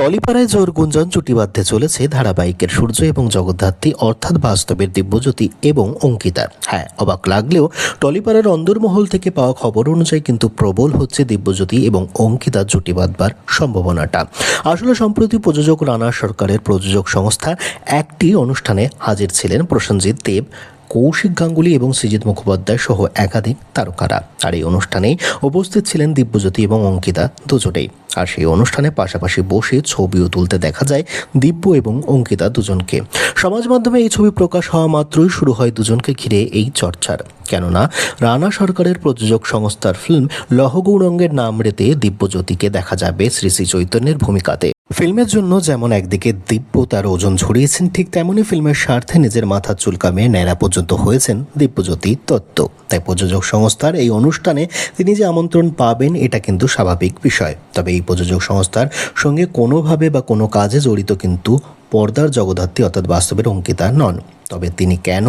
টলিপাড়ায় জোর গুঞ্জন জুটি বাঁধতে চলেছে ধারাবাহিকের সূর্য এবং জগদ্ধাত্রী, অর্থাৎ বাস্তবের দিব্যজ্যোতি এবং অঙ্কিতা। হ্যাঁ অবাক লাগলেও টলিপাড়ার অন্দরমহল থেকে পাওয়া খবর অনুযায়ী কিন্তু প্রবল হচ্ছে দিব্যজ্যোতি এবং অঙ্কিতা জুটি বাঁধবার সম্ভাবনাটা। আসলে সম্প্রতি প্রযোজক রানা সরকারের প্রযোজক সংস্থা একটি অনুষ্ঠানে হাজির ছিলেন প্রসেনজিৎ দেব কৌশিক গাঙ্গুলি এবং সৃজিত মুখোপাধ্যায় সহ একাধিক তারকারা। আর এই অনুষ্ঠানে উপস্থিত ছিলেন দিব্যজ্যোতি এবং অঙ্কিতা দুজনেই। আর সেই অনুষ্ঠানে পাশাপাশি বসে ছবিও তুলতে দেখা যায় দিব্য এবং অঙ্কিতা দুজনকে। সমাজ মাধ্যমে এই ছবি প্রকাশ হওয়া মাত্রই শুরু হয় দুজনকে ঘিরে এই চর্চার। কেননা, রানা সরকারের প্রযোজক সংস্থার ফিল্ম লহগৌরঙ্গের নাম রেতে দিব্যজ্যোতিকে দেখা যাবে শ্রী শ্রী চৈতন্যের ভূমিকাতে। ফিল্মের জন্য যেমন একদিকে দিব্য তার ওজন ঝরিয়েছেন ঠিক তেমনই ফিল্মের স্বার্থে নিজের মাথা চুলকামে ন্যাড়া পর্যন্ত হয়েছেন দিব্যজ্যোতি দত্ত। তাই প্রযোজক সংস্থার এই অনুষ্ঠানে তিনি যে আমন্ত্রণ পাবেন, এটা কিন্তু স্বাভাবিক বিষয়। তবে এই প্রযোজক সংস্থার সঙ্গে কোনোভাবে বা কোনো কাজে জড়িত কিন্তু পর্দার জগদ্ধাত্রী অর্থাৎ বাস্তবের অঙ্কিতা নন। তবে তিনি কেন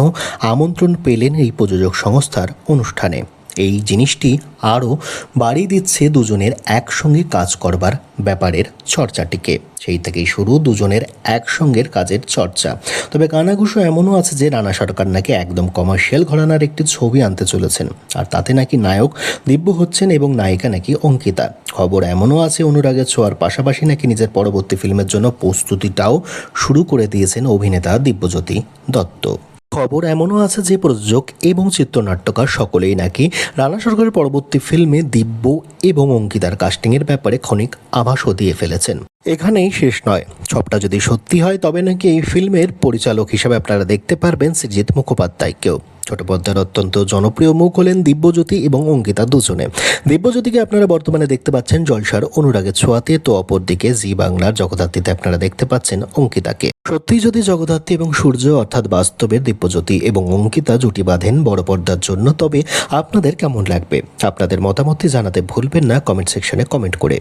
আমন্ত্রণ পেলেন এই প্রযোজক সংস্থার অনুষ্ঠানে? এই জিনিসটি আরও বাড়িয়ে দিচ্ছে দুজনের একসঙ্গে কাজ করবার ব্যাপারের চর্চাটিকে। সেই থেকেই শুরু দুজনের একসঙ্গের কাজের চর্চা। তবে কানাঘুষো এমনও আছে যে, রানা সরকার নাকি একদম কমার্শিয়াল ঘরানার একটি ছবি আনতে চলেছেন। আর তাতে নাকি নায়ক দিব্য হচ্ছেন এবং নায়িকা নাকি অঙ্কিতা। খবর এমনও আছে, অনুরাগের ছোঁয়ার পাশাপাশি নাকি নিজের পরবর্তী ফিল্মের জন্য প্রস্তুতিটাও শুরু করে দিয়েছেন অভিনেতা দিব্যজ্যোতি দত্ত। খবর এমনও আছে যে প্রযোজক এবং চিত্রনাট্যকার সকলেই নাকি রানা সরকারের পরবর্তী ফিল্মে দিব্য এবং অঙ্কিতার কাস্টিংয়ের ব্যাপারে ক্ষণিক আভাসও দিয়ে ফেলেছেন। এখানেই শেষ নয়। সবটা যদি সত্যি হয়, তবে নাকি এই ফিল্মের পরিচালক হিসাবে আপনারা দেখতে পারবেন সৃজিৎ মুখোপাধ্যায়কেও। ছোট পর্দার অত্যন্ত জনপ্রিয় মুখ হলেন দিব্যজ্যোতি এবং অঙ্কিতা দুজনে। দিব্যজ্যোতিকে আপনারা বর্তমানে দেখতে পাচ্ছেন জলসার অনুরাগের ছোঁয়াতে, তো অপরদিকে জি বাংলার জগদ্ধাত্রীতে আপনারা দেখতে পাচ্ছেন অঙ্কিতাকে। সত্যি যদি জগদ্ধাত্রী এবং সূর্য অর্থাৎ বাস্তবের দিব্যজ্যোতি এবং অঙ্কিতা জুটি বাঁধেন বড় পর্দার জন্য, তবে আপনাদের কেমন লাগবে? আপনাদের মতামতটি জানাতে ভুলবেন না, কমেন্ট সেকশনে কমেন্ট করে।